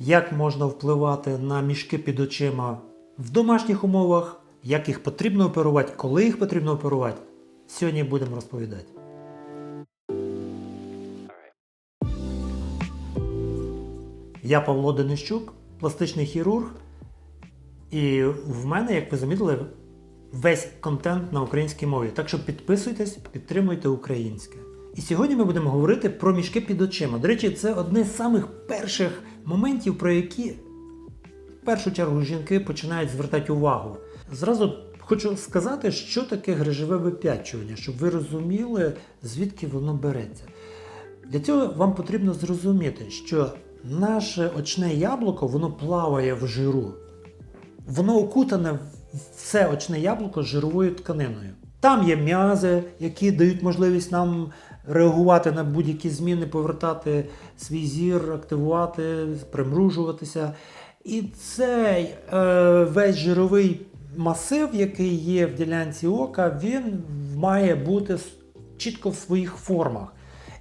як можна впливати на мішки під очима в домашніх умовах, як їх потрібно оперувати, коли їх потрібно оперувати. Сьогодні будемо розповідати. Я Павло Денищук, пластичний хірург. І в мене, як ви замітили, весь контент на українській мові. Так що підписуйтесь, підтримуйте українське. І сьогодні ми будемо говорити про мішки під очима. До речі, це одне з самих перших моментів, про які в першу чергу жінки починають звертати увагу. Зразу хочу сказати, що таке грижове вип'ячування, щоб ви розуміли, звідки воно береться. Для цього вам потрібно зрозуміти, що наше очне яблуко воно плаває в жиру. Воно окутане все очне яблуко жировою тканиною. Там є м'язи, які дають можливість нам реагувати на будь-які зміни, повертати свій зір, активувати, примружуватися. І цей е, весь жировий масив, який є в ділянці ока, він має бути чітко в своїх формах.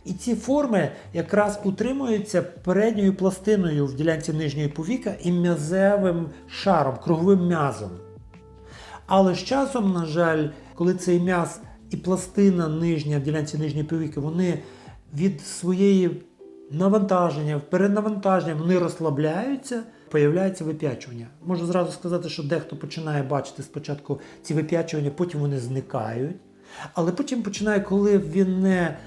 І ці форми якраз утримуються передньою пластиною в ділянці нижньої повіка і м'язевим шаром, круговим м'язом. Але з часом, на жаль, коли цей м'яз і пластина нижня в ділянці нижньої повіки, вони від своєї навантаження, перенавантаження, вони розслабляються, появляється вип'ячування. Можу зразу сказати, що дехто починає бачити спочатку ці вип'ячування, потім вони зникають. Але потім починає, коли він не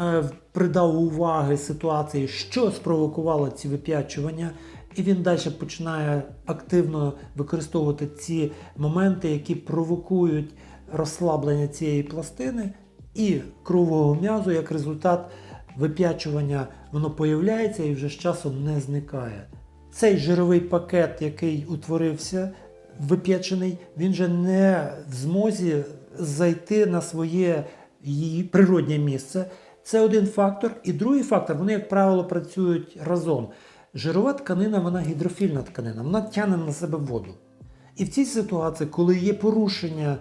е, придав уваги ситуації, що спровокувало ці вип'ячування, і він далі починає активно використовувати ці моменти, які провокують розслаблення цієї пластини і крового м'язу, як результат вип'ячування, воно появляється і вже з часом не зникає. Цей жировий пакет, який утворився, вип'ячений, він же не в змозі зайти на своє її природнє місце. Це один фактор. І другий фактор, вони, як правило, працюють разом. Жирова тканина, вона гідрофільна тканина, вона тягне на себе воду. І в цій ситуації, коли є порушення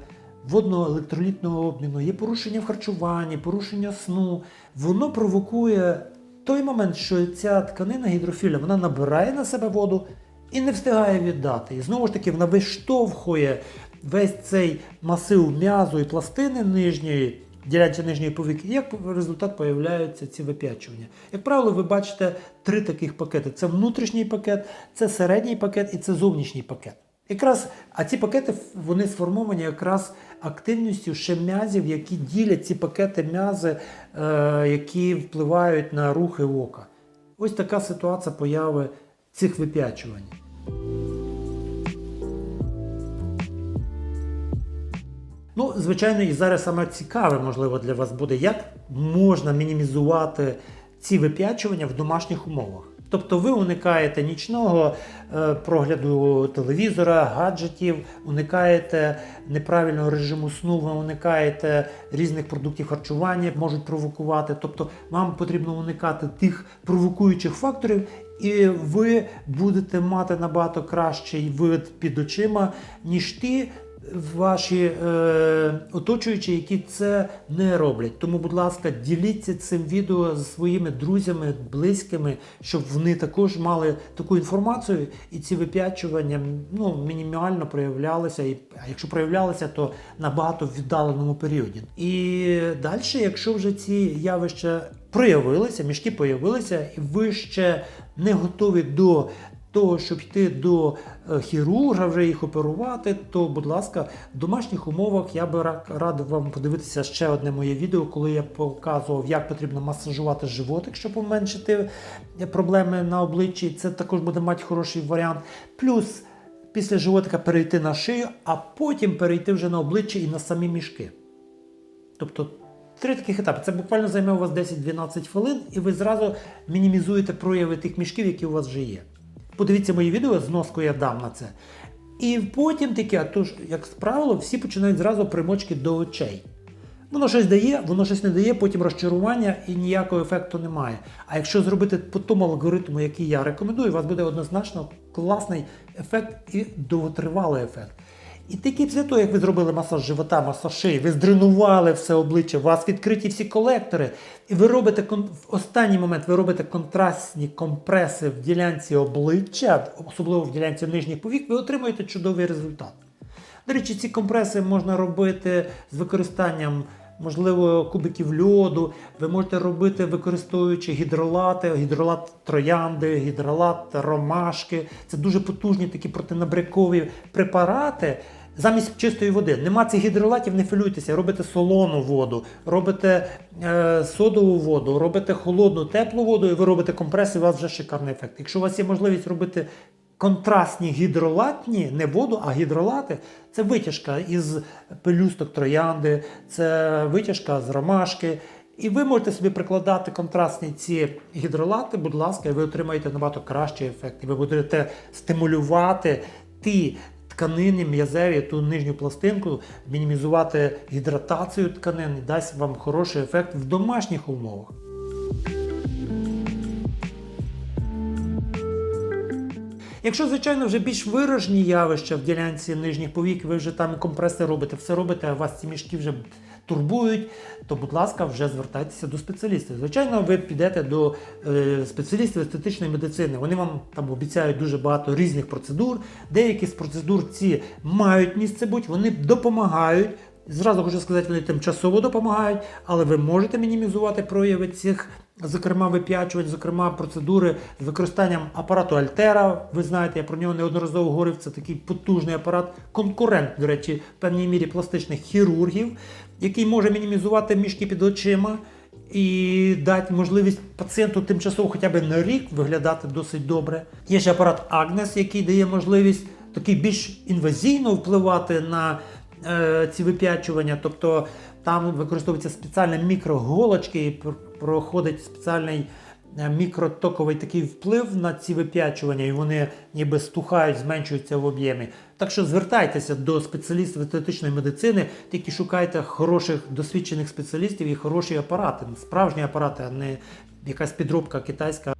водного електролітного обміну, є порушення в харчуванні, порушення сну, воно провокує той момент, що ця тканина гідрофільна, вона набирає на себе воду і не встигає віддати. І знову ж таки, вона виштовхує весь цей масив м'язу і пластини нижньої, ділянці нижньої повіки, як результат появляються ці вип'ячування. Як правило, ви бачите три таких пакети: це внутрішній пакет, це середній пакет і це зовнішній пакет. Якраз, а ці пакети вони сформовані якраз активністю ще м'язів, які ділять ці пакети м'язи, е, які впливають на рухи ока. Ось така ситуація появи цих вип'ячувань. Ну, звичайно, і зараз саме цікаве, можливо, для вас буде, як можна мінімізувати ці вип'ячування в домашніх умовах. Тобто ви уникаєте нічного е, прогляду телевізора, гаджетів, уникаєте неправильного режиму сну, ви уникаєте різних продуктів харчування, можуть провокувати. Тобто вам потрібно уникати тих провокуючих факторів, і ви будете мати набагато кращий вид під очима, ніж ті ваші е, оточуючі, які це не роблять. Тому, будь ласка, діліться цим відео зі своїми друзями, близькими, щоб вони також мали таку інформацію, і ці вип'ячування ну, мінімально проявлялися. І, якщо проявлялися, то набагато в віддаленому періоді. І далі, якщо вже ці явища проявилися, мішки появилися, і ви ще не готові до того, щоб йти до е, хірурга, вже їх оперувати, то, будь ласка, в домашніх умовах я би радив вам подивитися ще одне моє відео, коли я показував, як потрібно масажувати животик, щоб поменшити е, проблеми на обличчі. Це також буде мати хороший варіант. Плюс після животика перейти на шию, а потім перейти вже на обличчя і на самі мішки. Тобто три таких етапи. Це буквально займе у вас 10-12 хвилин, і ви зразу мінімізуєте прояви тих мішків, які у вас вже є. Подивіться мої відео, зноску я дам на це. І потім таке, а то ж, як правило, всі починають зразу примочки до очей. Воно щось дає, воно щось не дає, потім розчарування і ніякого ефекту немає. А якщо зробити по тому алгоритму, який я рекомендую, у вас буде однозначно класний ефект і довготривалий ефект. І тільки після того, як ви зробили масаж живота, масаж шиї, ви здренували все обличчя, у вас відкриті всі колектори, і ви робите в останній момент ви робите контрастні компреси в ділянці обличчя, особливо в ділянці нижніх повік, ви отримуєте чудовий результат. До речі, ці компреси можна робити з використанням, можливо, кубиків льоду. Ви можете робити, використовуючи гідролати, гідролат троянди, гідролат ромашки. Це дуже потужні такі протинабрякові препарати. Замість чистої води. Нема цих гідролатів, не філюйтеся, робите солону воду, робите е, содову воду, робите холодну, теплу воду, і ви робите компрес, у вас вже шикарний ефект. Якщо у вас є можливість робити контрастні гідролатні, не воду, а гідролати, це витяжка із пелюсток троянди, це витяжка з ромашки. І ви можете собі прикладати контрастні ці гідролати, будь ласка, і ви отримаєте набагато кращий ефект. І ви будете стимулювати ті тканини м'язеві, ту нижню пластинку, мінімізувати гідратацію тканин і дасть вам хороший ефект в домашніх умовах. Якщо, звичайно, вже більш виражені явища в ділянці нижніх повік, ви вже там компреси робите, все робите, а вас ці мішки вже турбують, то, будь ласка, вже звертайтеся до спеціалістів. Звичайно, ви підете до е, спеціалістів естетичної медицини. Вони вам там обіцяють дуже багато різних процедур. Деякі з процедур ці мають місце бути, вони допомагають. Зразу хочу сказати, вони тимчасово допомагають, але ви можете мінімізувати прояви цих, зокрема, вип'ячувань, зокрема, процедури з використанням апарату Альтера. Ви знаєте, я про нього неодноразово говорив. Це такий потужний апарат, конкурент, до речі, в певній мірі пластичних хірургів, який може мінімізувати мішки під очима і дати можливість пацієнту тимчасово хоча б на рік виглядати досить добре. Є ще апарат Агнес, який дає можливість такий більш інвазійно впливати на е, ці вип'ячування, тобто там використовуються спеціальні мікроголочки і проходить спеціальний мікротоковий такий вплив на ці вип'ячування, і вони ніби стухають, зменшуються в об'ємі. Так що звертайтеся до спеціалістів естетичної медицини, тільки шукайте хороших досвідчених спеціалістів і хороші апарати, справжні апарати, а не якась підробка китайська.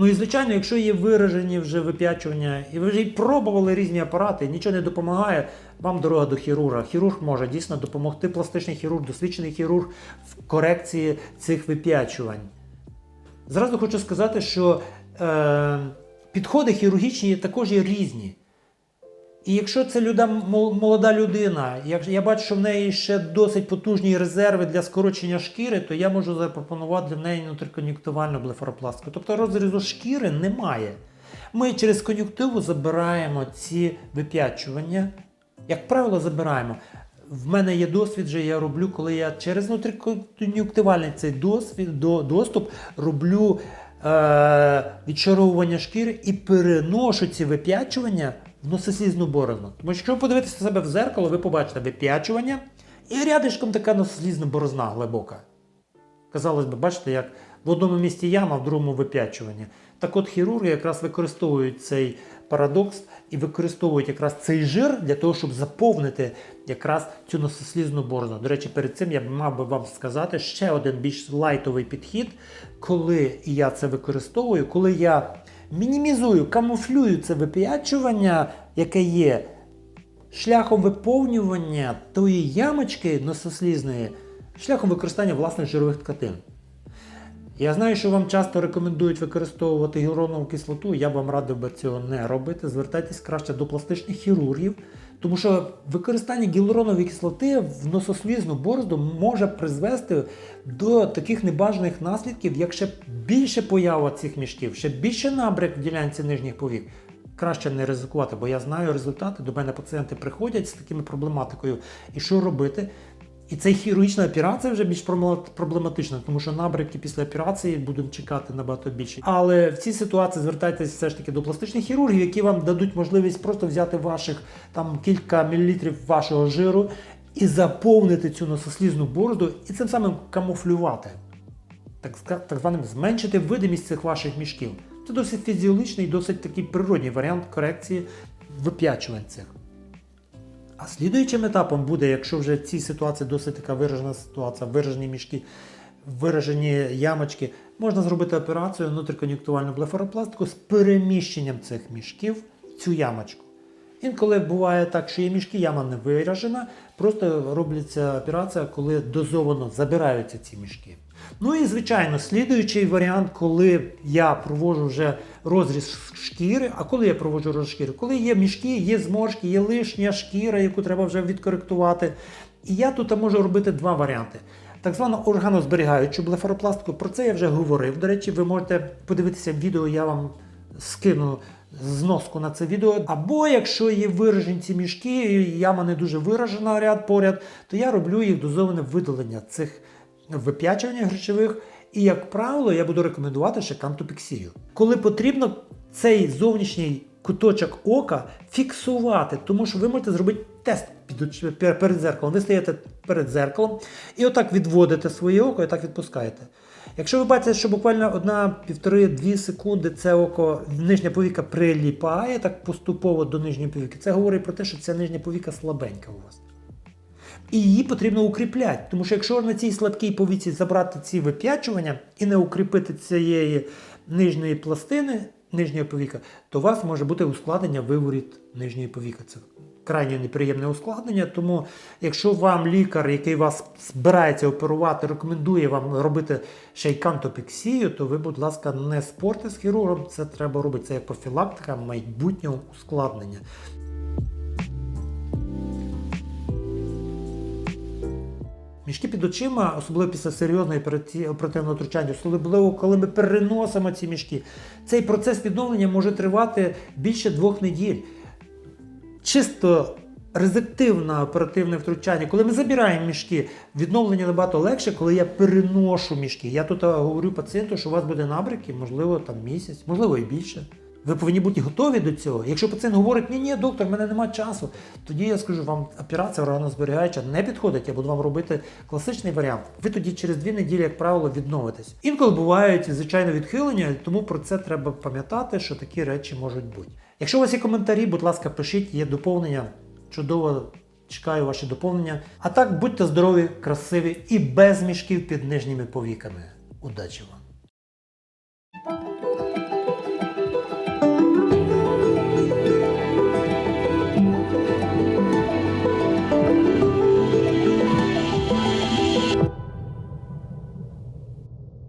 Ну і звичайно, якщо є виражені вже вип'ячування, і ви вже й пробували різні апарати, нічого не допомагає, вам дорога до хірурга. Хірург може дійсно допомогти, пластичний хірург, досвідчений хірург в корекції цих вип'ячувань. Зразу хочу сказати, що е, підходи хірургічні також є різні. І якщо це люда, молода людина, як я бачу, що в неї ще досить потужні резерви для скорочення шкіри, то я можу запропонувати для неї нутрикон'юктивальну блефаропластику. Тобто розрізу шкіри немає. Ми через кон'юктиву забираємо ці вип'ячування. Як правило, забираємо. В мене є досвід, вже я роблю, коли я через внутрикон'юктивальний цей досвід, до, доступ роблю е, відчаровування шкіри і переношу ці вип'ячування в носослізну борозну. Тому що якщо ви подивитися себе в зеркало, ви побачите вип'ячування і рядишком така носослізна борозна глибока. Казалось би, бачите, як в одному місці яма, в другому вип'ячування. Так от хірурги якраз використовують цей парадокс і використовують якраз цей жир для того, щоб заповнити якраз цю носослізну борозну. До речі, перед цим я мав би вам сказати ще один більш лайтовий підхід, коли я це використовую, коли я мінімізую, камуфлюю це вип'ячування, яке є шляхом виповнювання тої ямочки носослізної, шляхом використання власних жирових тканин. Я знаю, що вам часто рекомендують використовувати гіалуронову кислоту. Я вам радив би цього не робити. Звертайтесь краще до пластичних хірургів, тому що використання гіалуронової кислоти в носослізну борозду може призвести до таких небажаних наслідків, як ще більше поява цих мішків, ще більше набряк в ділянці нижніх повік. Краще не ризикувати, бо я знаю результати. До мене пацієнти приходять з такими проблематикою. І що робити? І ця хірургічна операція вже більш проблема- проблематична, тому що набряки після операції будемо чекати набагато більше. Але в цій ситуації звертайтеся все ж таки до пластичних хірургів, які вам дадуть можливість просто взяти ваших там кілька мілілітрів вашого жиру і заповнити цю носослізну бороду і цим самим камуфлювати. Так, так званим зменшити видимість цих ваших мішків. Це досить фізіологічний досить такий природній варіант корекції вип'ячувань цих. А слідуючим етапом буде, якщо вже в цій ситуації досить така виражена ситуація, виражені мішки виражені ямочки, можна зробити операцію внутрикон'юнктувальну блефаропластику з переміщенням цих мішків в цю ямочку. Інколи буває так, що є мішки, яма не виражена, просто робиться операція, коли дозовано забираються ці мішки. Ну і звичайно, слідуючий варіант, коли я проводжу вже розріз шкіри. А коли я проводжу розріз шкіри? Коли є мішки, є зморшки, є лишня шкіра, яку треба вже відкоректувати. І я тут можу робити два варіанти. Так звану органозберігаючу блефаропластику. Про це я вже говорив. До речі, ви можете подивитися відео, я вам скину зноску на це відео. Або якщо є виражені ці мішки, яма не дуже виражена ряд поряд, то я роблю їх дозоване видалення цих вип'ячувань речових. І, як правило, я буду рекомендувати ще кантопексію. Коли потрібно цей зовнішній куточок ока фіксувати, тому що ви можете зробити тест під перед зеркалом. Ви стоїте перед зеркалом і отак відводите своє око і так відпускаєте. Якщо ви бачите, що буквально одна, півтори-дві секунди це око, нижня повіка приліпає так поступово до нижньої повіки, це говорить про те, що ця нижня повіка слабенька у вас. І її потрібно укріпляти. Тому що якщо на цій слабкій повіці забрати ці вип'ячування і не укріпити цієї нижньої пластини, нижньої повіка, то у вас може бути ускладнення виворіт нижньої повіки. Це крайне неприємне ускладнення. Тому, якщо вам лікар, який вас збирається оперувати, рекомендує вам робити ще й кантопексію, то ви, будь ласка, не спорте з хірургом. Це треба робити це як профілактика майбутнього ускладнення. Мішки під очима, особливо після серйозної оперативного втручання, особливо коли ми переносимо ці мішки, цей процес відновлення може тривати більше двох неділь. Чисто резективне оперативне втручання, коли ми забираємо мішки, відновлення набагато легше, коли я переношу мішки. Я тут е, говорю пацієнту, що у вас буде набряки, можливо, там місяць, можливо і більше. Ви повинні бути готові до цього. Якщо пацієнт говорить, ні, ні, доктор, в мене немає часу, тоді я скажу, вам операція органозберігаюча не підходить, я буду вам робити класичний варіант. Ви тоді через дві неділі, як правило, відновитесь. Інколи бувають звичайно відхилення, тому про це треба пам'ятати, що такі речі можуть бути. Якщо у вас є коментарі, будь ласка, пишіть, є доповнення. Чудово чекаю ваші доповнення. А так будьте здорові, красиві і без мішків під нижніми повіками. Удачі вам!